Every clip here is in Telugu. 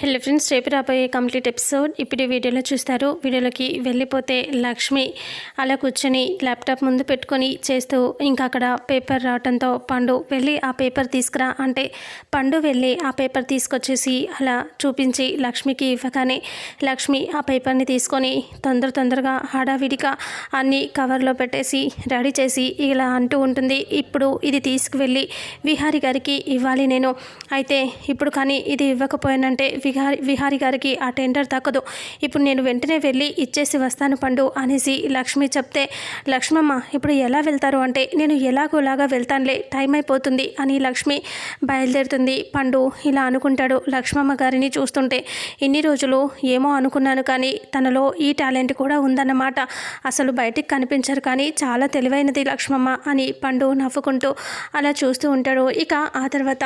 హలో ఫ్రెండ్స్ రేపు రాబోయే కంప్లీట్ ఎపిసోడ్ ఇప్పుడు వీడియోలో చూస్తారు. వీడియోలోకి వెళ్ళిపోతే లక్ష్మి అలా కూర్చొని ల్యాప్టాప్ ముందు పెట్టుకొని చేస్తూ ఇంకా అక్కడ పేపర్ రావడంతో పండు వెళ్ళి ఆ పేపర్ తీసుకురా అంటే పండు వెళ్ళి ఆ పేపర్ తీసుకొచ్చేసి అలా చూపించి లక్ష్మికి ఇవ్వగానే లక్ష్మి ఆ పేపర్ని తీసుకొని తొందర తొందరగా హడావిడిగా అన్ని కవర్లో పెట్టేసి రెడీ చేసి ఇలా అంటూ ఉంటుంది. ఇప్పుడు ఇది తీసుకువెళ్ళి విహారి గారికి ఇవ్వాలి నేను. అయితే ఇప్పుడు కానీ ఇది ఇవ్వకపోయానంటే విహారి విహారి గారికి ఆ టెండర్ దక్కదు. ఇప్పుడు నేను వెంటనే వెళ్ళి ఇచ్చేసి వస్తాను పండు అనేసి లక్ష్మి చెప్తే లక్ష్మమ్మ ఇప్పుడు ఎలా వెళ్తారు అంటే నేను ఎలాగోలాగా వెళ్తానులే టైం అయిపోతుంది అని లక్ష్మి బయలుదేరుతుంది. పండు ఇలా అనుకుంటాడు లక్ష్మమ్మ గారిని చూస్తుంటే ఇన్ని రోజులు ఏమో అనుకున్నాను కానీ తనలో ఈ టాలెంట్ కూడా ఉందన్నమాట. అసలు బయటికి కనిపించరు కానీ చాలా తెలివైనది లక్ష్మమ్మ అని పండు నవ్వుకుంటూ అలా చూస్తూ ఉంటాడు. ఇక ఆ తర్వాత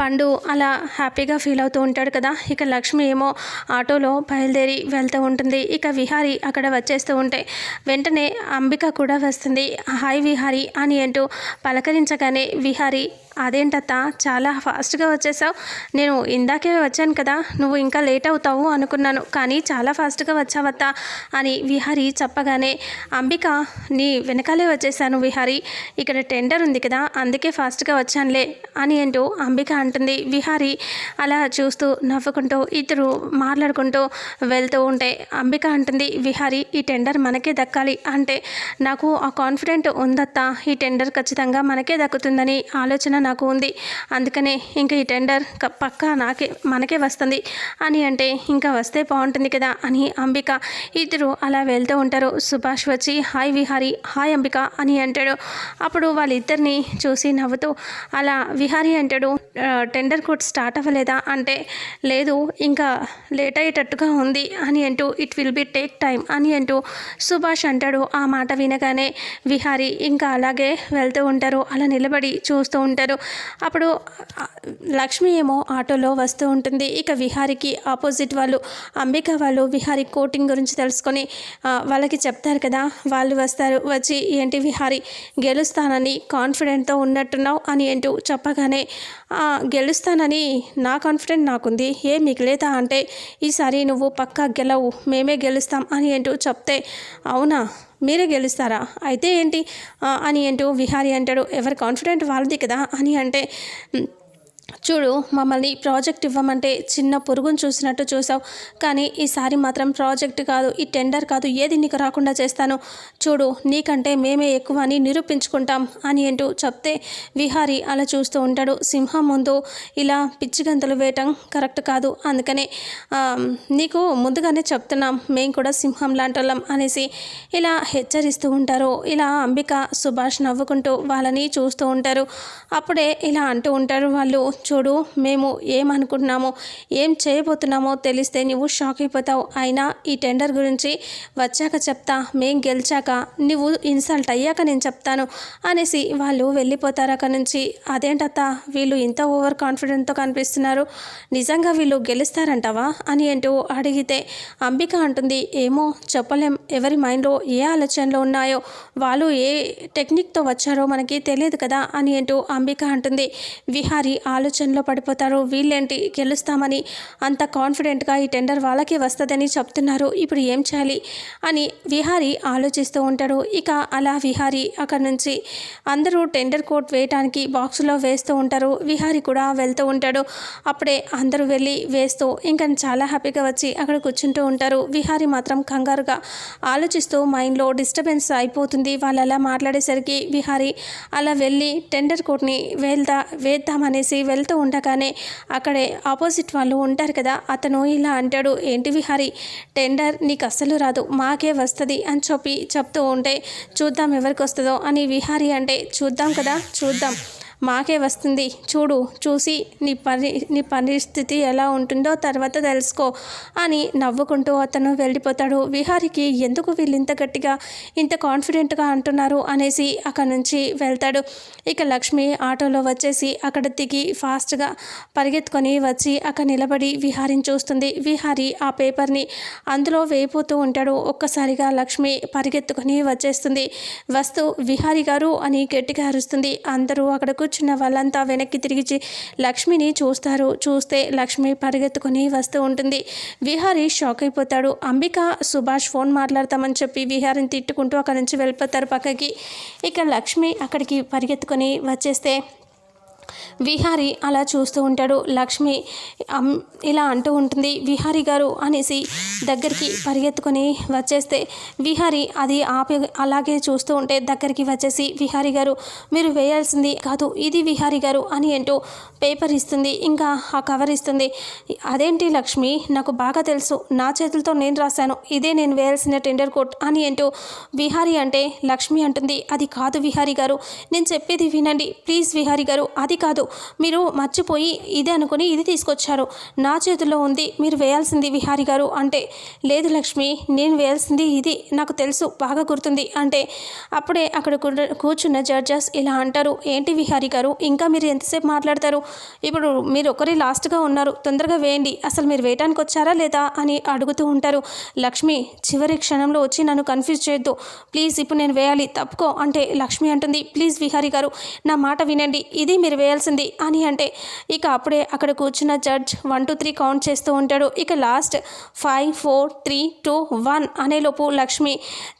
పండు అలా హ్యాపీగా ఫీల్ అవుతూ ఉంటాడు కదా. ఇక లక్ష్మి ఏమో ఆటోలో బయలుదేరి వెళ్తూ ఉంటుంది. ఇక విహారి అక్కడ వచ్చేస్తూ ఉంటే వెంటనే అంబిక కూడా వస్తుంది. హాయ్ విహారి అని అంటూ పలకరించగానే విహారి అదేంటత్త? చాలా ఫాస్ట్గా వచ్చేసావు. నేను ఇందాకే వచ్చాను కదా నువ్వు ఇంకా లేట్ అవుతావు అనుకున్నాను కానీ చాలా ఫాస్ట్గా వచ్చావత్తా అని విహారి చెప్పగానే అంబిక నీ వెనకాలే వచ్చేసాను విహారి ఇక్కడ టెండర్ ఉంది కదా అందుకే ఫాస్ట్గా వచ్చానులే అని అంటూ అంబిక అంటుంది. విహారి అలా చూస్తూ నవ్వుకుంటూ ఇద్దరు మాట్లాడుకుంటూ వెళ్తూ ఉంటే అంబిక అంటుంది విహారి ఈ టెండర్ మనకే దక్కాలి అంటే నాకు ఆ కాన్ఫిడెంట్ ఉందత్తా ఈ టెండర్ ఖచ్చితంగా మనకే దక్కుతుందని ఆలోచన నాకు ఉంది. అందుకనే ఇంకా ఈ టెండర్ పక్కా నాకే మనకే వస్తుంది. అని అంటే ఇంకా వస్తే బాగుంటుంది కదా అని అంబిక. ఇద్దరు అలా వెళ్తూ ఉంటారు. సుభాష్ వచ్చి హాయ్ విహారి హాయ్ అంబిక అని అంటాడు. అప్పుడు వాళ్ళిద్దరిని చూసి నవ్వుతూ అలా విహారి అంటాడు టెండర్ కోడ్ స్టార్ట్ అవ్వలేదా? అంటే లేదు ఇంకా లేట్ అయ్యేటట్టుగా ఉంది అని అంటూ it will be take time అని అంటూ సుభాష్ అంటాడు ఆ మాట వినగానే. విహారి ఇంకా అలాగే వెళ్తూ ఉంటారు. అలా నిలబడి చూస్తూ ఉంటారు. అప్పుడు లక్ష్మి ఏమో ఆటోలో వస్తూ ఉంటుంది. ఇక విహారికి ఆపోజిట్ వాళ్ళు అంబిక వాళ్ళు విహారి కోటింగ్ గురించి తెలుసుకొని వాళ్ళకి చెప్తారు కదా వాళ్ళు వస్తారు వచ్చి ఏంటి విహారి గెలుస్తానని కాన్ఫిడెంట్తో ఉన్నట్టున్నావు అని అంటూ చెప్పగానే గెలుస్తానని నా కాన్ఫిడెంట్ నాకుంది ఏ మీకు లేదా అంటే ఈసారి నువ్వు పక్కా గెలవు మేమే గెలుస్తాం అని ఏంటూ చెప్తే అవునా? మీరే గెలుస్తారా? అయితే ఏంటి? అని అంటూ విహారి అంటాడు. ఎవరి కాన్ఫిడెంట్ వాళ్ళది కదా అని అంటే చూడు మమ్మల్ని ప్రాజెక్ట్ ఇవ్వమంటే చిన్న పురుగును చూసినట్టు చూసావు కానీ ఈసారి మాత్రం ప్రాజెక్ట్ కాదు ఈ టెండర్ కాదు ఏది నీకు రాకుండా చేస్తాను. చూడు నీకంటే మేమే ఎక్కువ అని నిరూపించుకుంటాం అని అంటూ చెప్తే విహారి అలా చూస్తూ ఉంటాడు. సింహం ముందు ఇలా పిచ్చిగంతలు వేయటం కరెక్ట్ కాదు. అందుకనే నీకు ముందుగానే చెప్తున్నాం మేము కూడా సింహం లాంటి వాళ్ళం అనేసి ఇలా హెచ్చరిస్తూ ఉంటారు. ఇలా అంబిక సుభాష్ నవ్వుకుంటూ వాళ్ళని చూస్తూ ఉంటారు. అప్పుడే ఇలా అంటూ ఉంటారు వాళ్ళు. చూడు మేము ఏమనుకుంటున్నామో ఏం చేయబోతున్నామో తెలిస్తే నువ్వు షాక్ అయిపోతావు. అయినా ఈ టెండర్ గురించి వచ్చాక చెప్తా మేం గెలిచాక నువ్వు ఇన్సల్ట్ అయ్యాక నేను చెప్తాను అనేసి వాళ్ళు వెళ్ళిపోతారు అక్కడి నుంచి. అదేంటత్త వీళ్ళు ఇంత ఓవర్ కాన్ఫిడెంట్తో కనిపిస్తున్నారు? నిజంగా వీళ్ళు గెలుస్తారంటావా అని అంటూ అడిగితే అంబిక అంటుంది ఏమో చెప్పలేం. ఎవరి మైండ్లో ఏ ఆలోచనలు ఉన్నాయో వాళ్ళు ఏ టెక్నిక్తో వచ్చారో మనకి తెలియదు కదా అని అంటూ అంబిక అంటుంది విహారి ఆలోచనలో పడిపోతారు వీళ్ళేంటి గెలుస్తామని అంత కాన్ఫిడెంట్గా ఈ టెండర్ వాళ్ళకే వస్తుందని చెప్తున్నారు. ఇప్పుడు ఏం చేయాలి అని విహారి ఆలోచిస్తూ ఉంటాడు. ఇక అలా విహారి అక్కడ నుంచి అందరూ టెండర్ కోట్ వేయటానికి బాక్సులో వేస్తూ ఉంటారు. విహారి కూడా వెళ్తూ ఉంటాడు. అప్పుడే అందరూ వెళ్ళి వేస్తూ ఇంకా చాలా హ్యాపీగా వచ్చి అక్కడ కూర్చుంటూ ఉంటారు. విహారి మాత్రం కంగారుగా ఆలోచిస్తూ మైండ్లో డిస్టర్బెన్స్ అయిపోతుంది. వాళ్ళు అలా మాట్లాడేసరికి విహారి అలా వెళ్ళి టెండర్ కోట్ని వెళ్దా వేద్దామనేసి వెళ్తూ ఉండగానే అక్కడే ఆపోజిట్ వాళ్ళు ఉంటారు కదా అతను ఇలా అంటాడు ఏంటి విహారి టెండర్ నీకు అస్సలు రాదు మాకే వస్తుంది అని చెప్పి చెప్తూ ఉంటే చూద్దాం ఎవరికి వస్తుందో అని విహారి అంటే చూద్దాం కదా చూద్దాం మాకే వస్తుంది. చూడు చూసి నీ పరి నీ పరిస్థితి ఎలా ఉంటుందో తర్వాత తెలుసుకో అని నవ్వుకుంటూ అతను వెళ్ళిపోతాడు. విహారికి ఎందుకు వీళ్ళు ఇంత గట్టిగా ఇంత కాన్ఫిడెంట్గా అంటున్నారు అనేసి అక్కడ నుంచి వెళ్తాడు. ఇక లక్ష్మి ఆటోలో వచ్చేసి అక్కడ దిగి ఫాస్ట్గా పరిగెత్తుకొని వచ్చి అక్కడ నిలబడి విహారిని చూస్తుంది. విహారి ఆ పేపర్ని అందులో వేయిపోతూ ఉంటాడు. ఒక్కసారిగా లక్ష్మి పరిగెత్తుకొని వచ్చేస్తుంది. వస్తూ విహారి గారు అని గట్టిగా అరుస్తుంది. అందరూ అక్కడ వచ్చిన కూర్చున్న వాళ్ళంతా వెనక్కి తిరిగి లక్ష్మిని చూస్తారు. చూస్తే లక్ష్మి పరిగెత్తుకొని వస్తూ ఉంటుంది. విహారీ షాక్ అయిపోతాడు. అంబిక సుభాష్ ఫోన్ మాట్లాడతామని చెప్పి విహారిని తిట్టుకుంటూ అక్కడి నుంచి వెళ్ళిపోతారు పక్కకి. ఇక లక్ష్మి అక్కడికి పరిగెత్తుకొని వచ్చేస్తే విహారి అలా చూస్తూ ఉంటాడు. లక్ష్మి అమ్, ఇలా అంటూ ఉంటుంది. విహారి గారు అనేసి దగ్గరికి పరిగెత్తుకొని వచ్చేస్తే విహారి అది ఆపి అలాగే చూస్తూ ఉంటే దగ్గరికి వచ్చేసి విహారి గారు మీరు వేయాల్సింది కాదు ఇది విహారి గారు అని అంటూ పేపర్ ఇస్తుంది. ఇంకా ఆ కవర్ ఇస్తుంది. అదేంటి లక్ష్మి నాకు బాగా తెలుసు నా చేతులతో నేను రాశాను ఇదే నేను వేయాల్సిన టెండర్ కోట్ అని అంటూ విహారి అంటే లక్ష్మి అంటుంది. అది కాదు విహారి గారు నేను చెప్పేది వినండి. ప్లీజ్ విహారి గారు అది కాదు మీరు మర్చిపోయి ఇది అనుకుని ఇది తీసుకొచ్చారు. నా చేతుల్లో ఉంది మీరు వేయాల్సింది విహారి గారు అంటే లేదు లక్ష్మి నేను వేయాల్సింది ఇది నాకు తెలుసు బాగా గుర్తుంది అంటే అప్పుడే అక్కడ కూర్చున్న జడ్జెస్ ఇలా అంటారు ఏంటి విహారి గారు ఇంకా మీరు ఎంతసేపు మాట్లాడతారు? ఇప్పుడు మీరు ఒకరి లాస్ట్గా ఉన్నారు తొందరగా వేయండి అసలు మీరు వేయటానికి వచ్చారా లేదా? అని అడుగుతూ ఉంటారు. లక్ష్మి చివరి క్షణంలో వచ్చి నన్ను కన్ఫ్యూజ్ చేయొద్దు. ప్లీజ్ ఇప్పుడు నేను వేయాలి తప్పుకో అంటే లక్ష్మి అంటుంది. ప్లీజ్ విహారి గారు నా మాట వినండి ఇది మీరు చేయాల్సింది అని అంటే ఇక అప్పుడే అక్కడ కూర్చున్న judge one two three count చేస్తూ ఉంటాడు. ఇక last five four three two one అనేలోపు Lakshmi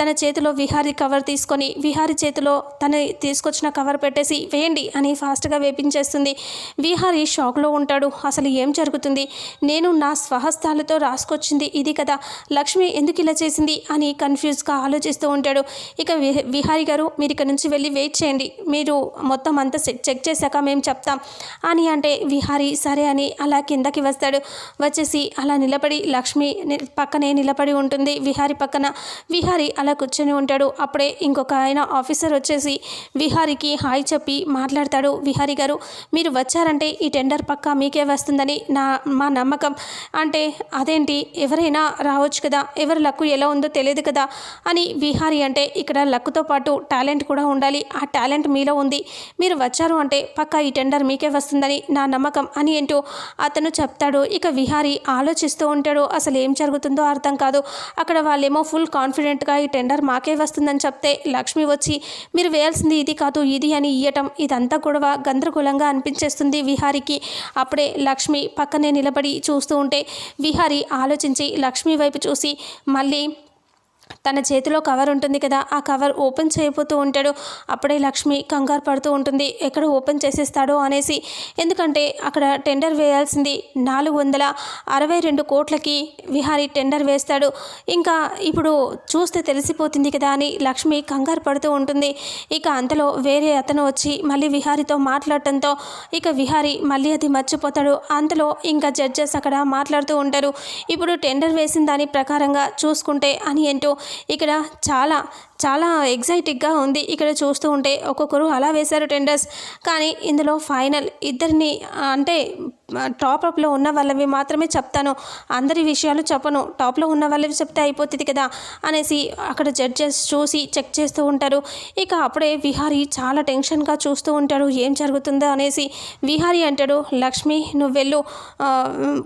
తన చేతిలో విహారి కవర్ తీసుకొని విహారి చేతిలో తన తీసుకొచ్చిన కవర్ పెట్టేసి వేయండి అని ఫాస్ట్గా వేపించేస్తుంది. విహారి షాక్లో ఉంటాడు. అసలు ఏం జరుగుతుంది? నేను నా స్వహస్తాలతో రాసుకొచ్చింది ఇది కదా. లక్ష్మి ఎందుకు ఇలా చేసింది? అని కన్ఫ్యూజ్గా ఆలోచిస్తూ ఉంటాడు. ఇక విహారి గారు మీరు ఇక్కడ నుంచి వెళ్ళి వెయిట్ చేయండి. మీరు మొత్తం అంతా చెక్ చేశాక మేము చెప్తాం? అని అంటే విహారి సరే అని అలా కిందకి వస్తాడు. వచ్చేసి అలా నిలబడి లక్ష్మి పక్కనే నిలబడి ఉంటుంది. విహారి పక్కన విహారి అలా కూర్చొని ఉంటాడు. అప్పుడే ఇంకొక ఆయన ఆఫీసర్ వచ్చేసి విహారికి హాయ్ చెప్పి మాట్లాడతాడు. విహారి గారు మీరు వచ్చారంటే ఈ టెండర్ పక్కా మీకే వస్తుందని నా మా నమ్మకం. అంటే అదేంటి? ఎవరైనా రావచ్చు కదా? ఎవరి లక్కు ఎలా ఉందో తెలియదు కదా? అని విహారి అంటే ఇక్కడ లక్కుతో పాటు టాలెంట్ కూడా ఉండాలి. ఆ టాలెంట్ మీలో ఉంది. మీరు వచ్చారు అంటే పక్క ఈ టెండర్ మీకే వస్తుందని నా నమ్మకం అని ఏంటో అతను చెప్తాడు. ఇక విహారి ఆలోచిస్తూ ఉంటాడు. అసలు ఏం జరుగుతుందో అర్థం కాదు. అక్కడ వాళ్ళేమో ఫుల్ కాన్ఫిడెంట్గా ఈ టెండర్ మాకే వస్తుందని చెప్తే లక్ష్మి వచ్చి మీరు వేయాల్సింది ఇది కాదు ఇది అని ఇయ్యటం ఇదంతా గొడవ గందరగోళంగా అనిపించేస్తుంది విహారికి. అప్పుడే లక్ష్మి పక్కనే నిలబడి చూస్తూ ఉంటే విహారి ఆలోచించి లక్ష్మి వైపు చూసి మళ్ళీ తన చేతిలో కవర్ ఉంటుంది కదా ఆ కవర్ ఓపెన్ చేయబోతూ ఉంటాడు. అప్పుడే లక్ష్మి కంగారు పడుతూ ఉంటుంది ఎక్కడ ఓపెన్ చేసేస్తాడో అనేసి. ఎందుకంటే అక్కడ టెండర్ వేయాల్సింది నాలుగు వందల అరవై రెండు కోట్లకి విహారీ టెండర్ వేస్తాడు. ఇంకా ఇప్పుడు చూస్తే తెలిసిపోతుంది కదా అని లక్ష్మి కంగారు పడుతూ ఉంటుంది. ఇక అంతలో వేరే అతను వచ్చి మళ్ళీ విహారీతో మాట్లాడటంతో ఇక విహారీ మళ్ళీ అది మర్చిపోతాడు. అంతలో ఇంకా జడ్జెస్ అక్కడ మాట్లాడుతూ ఉంటారు. ఇప్పుడు టెండర్ వేసిన దాని ప్రకారంగా చూసుకుంటే అని ఏంటో ఇక్కడ చాలా చాలా ఎగ్జైటిక్గా ఉంది. ఇక్కడ చూస్తూ ఉంటే ఒక్కొక్కరు అలా వేశారు టెండర్స్ కానీ ఇందులో ఫైనల్ ఇద్దరిని అంటే టాప్ అప్లో ఉన్న వాళ్ళవి మాత్రమే చెప్తాను. అందరి విషయాలు చెప్పను. టాప్లో ఉన్న వాళ్ళవి చెప్తే అయిపోతుంది కదా అనేసి అక్కడ జడ్జెస్ చూసి చెక్ చేస్తూ ఉంటారు. ఇక అప్పుడే విహారీ చాలా టెన్షన్గా చూస్తూ ఉంటాడు. ఏం జరుగుతుందో అనేసి విహారీ అంటాడు లక్ష్మి నువ్వు వెళ్ళు.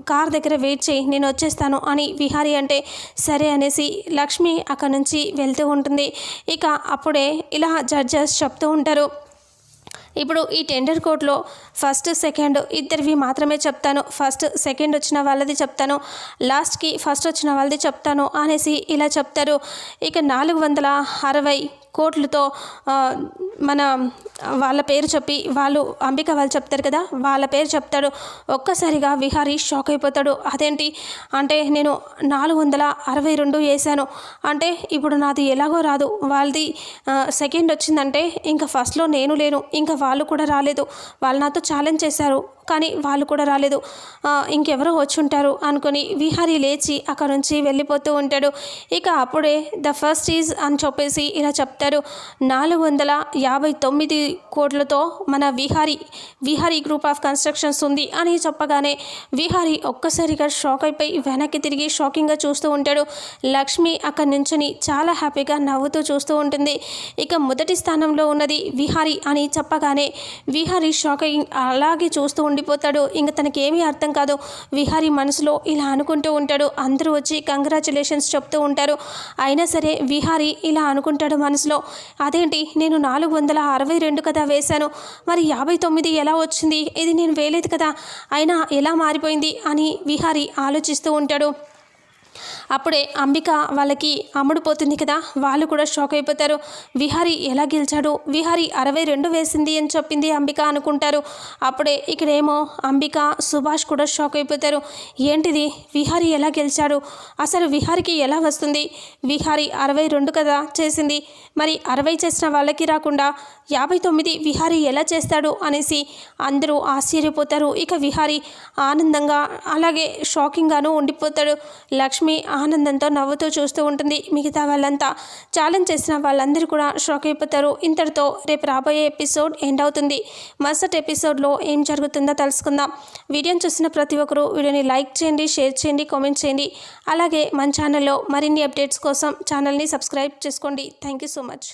కార్ దగ్గర వెయిట్ చేయి. నేను వచ్చేస్తాను. అని విహారీ అంటే సరే అనేసి లక్ష్మి అక్కడ నుంచి వెళ్తూ ఉంటుంది. ఇక అప్పుడే ఇలా జడ్జెస్ చెప్తూ ఉంటారు. ఇప్పుడు ఈ టెండర్ కోర్టులో ఫస్ట్ సెకండ్ ఇద్దరివి మాత్రమే చెప్తాను. ఫస్ట్ సెకండ్ వచ్చిన వాళ్ళది చెప్తాను. లాస్ట్కి ఫస్ట్ వచ్చిన వాళ్ళది చెప్తాను అనేసి ఇలా చెప్తారు. ఇక నాలుగు వందల అరవై కోట్లతో మన వాళ్ళ పేరు చెప్పి వాళ్ళు అంబిక వాళ్ళు చెప్తారు కదా వాళ్ళ పేరు చెప్తాడు. ఒక్కసారిగా విహారీ షాక్ అయిపోతాడు. అదేంటి అంటే నేను నాలుగు వందల అరవై రెండు వేసాను. అంటే ఇప్పుడు నాది ఎలాగో రాదు. వాళ్ళది సెకండ్ వచ్చిందంటే ఇంకా ఫస్ట్లో నేను లేను. ఇంకా వాళ్ళు కూడా రాలేదు. వాళ్ళు నాతో ఛాలెంజ్ చేశారు కానీ వాళ్ళు కూడా రాలేదు. ఇంకెవరో వచ్చి ఉంటారు అనుకొని విహారీ లేచి అక్కడ నుంచి వెళ్ళిపోతూ ఉంటాడు. ఇక అప్పుడే ద ఫస్ట్ ఈజ్ అని చెప్పేసి ఇలా చెప్తారు నాలుగు వందల యాభై తొమ్మిది కోట్లతో మన Vihari Vihari group of constructions ఉంది అని చెప్పగానే విహారీ ఒక్కసారిగా షాక్ అయిపోయి వెనక్కి తిరిగి షాకింగ్గా చూస్తూ ఉంటాడు. లక్ష్మి అక్కడి నుంచుని చాలా హ్యాపీగా నవ్వుతూ చూస్తూ ఉంటుంది. ఇక మొదటి స్థానంలో ఉన్నది విహారీ అని చెప్పగానే విహారీ షాక్ అయి అలాగే చూస్తూ ఉండిపోతాడు. ఇంక తనకేమీ అర్థం కాదు. విహారీ మనసులో ఇలా అనుకుంటూ ఉంటాడు. అందరూ వచ్చి కంగ్రాచులేషన్స్ చెప్తూ ఉంటారు. అయినా సరే విహారీ ఇలా అనుకుంటాడు మనసులో. అదేంటి? నేను నాలుగు వందల అరవై రెండు కదా వేశాను. మరి యాభై తొమ్మిది ఎలా వచ్చింది? ఇది నేను వేయలేదు కదా. అయినా ఎలా మారిపోయింది? అని విహారీ ఆలోచిస్తూ ఉంటాడు. అప్పుడే అంబిక వాళ్ళకి అమ్ముడు పోతుంది కదా వాళ్ళు కూడా షాక్ అయిపోతారు. విహారీ ఎలా గెలిచాడు? విహారీ అరవై రెండు వేసింది అని చెప్పింది అంబిక అనుకుంటారు. అప్పుడే ఇక్కడేమో అంబిక సుభాష్ కూడా షాక్ అయిపోతారు. ఏంటిది? విహారీ ఎలా గెలిచాడు? అసలు విహారీకి ఎలా వస్తుంది? విహారీ అరవై రెండు కదా చేసింది. మరి అరవై చేసిన వాళ్ళకి రాకుండా యాభై తొమ్మిది విహారీ ఎలా చేస్తాడు అనేసి అందరూ ఆశ్చర్యపోతారు. ఇక విహారీ ఆనందంగా అలాగే షాకింగ్గాను ఉండిపోతాడు. లక్ష్మి ఆనందంతో నవ్వుతూ చూస్తూ ఉంటుంది. మిగతా వాళ్ళంతా ఛాలెంజ్ చేసిన వాళ్ళందరూ కూడా షాక్ అయిపోతారు. ఇంతటితో రేపు రాబోయే ఎపిసోడ్ ఎండ్ అవుతుంది. మరుసటి ఎపిసోడ్లో ఏం జరుగుతుందో తెలుసుకుందాం. వీడియోని చూసిన ప్రతి ఒక్కరూ వీడియోని లైక్ చేయండి షేర్ చేయండి కామెంట్ చేయండి. అలాగే మన ఛానల్లో మరిన్ని అప్డేట్స్ కోసం ఛానల్ని సబ్స్క్రైబ్ చేసుకోండి. Thank you so much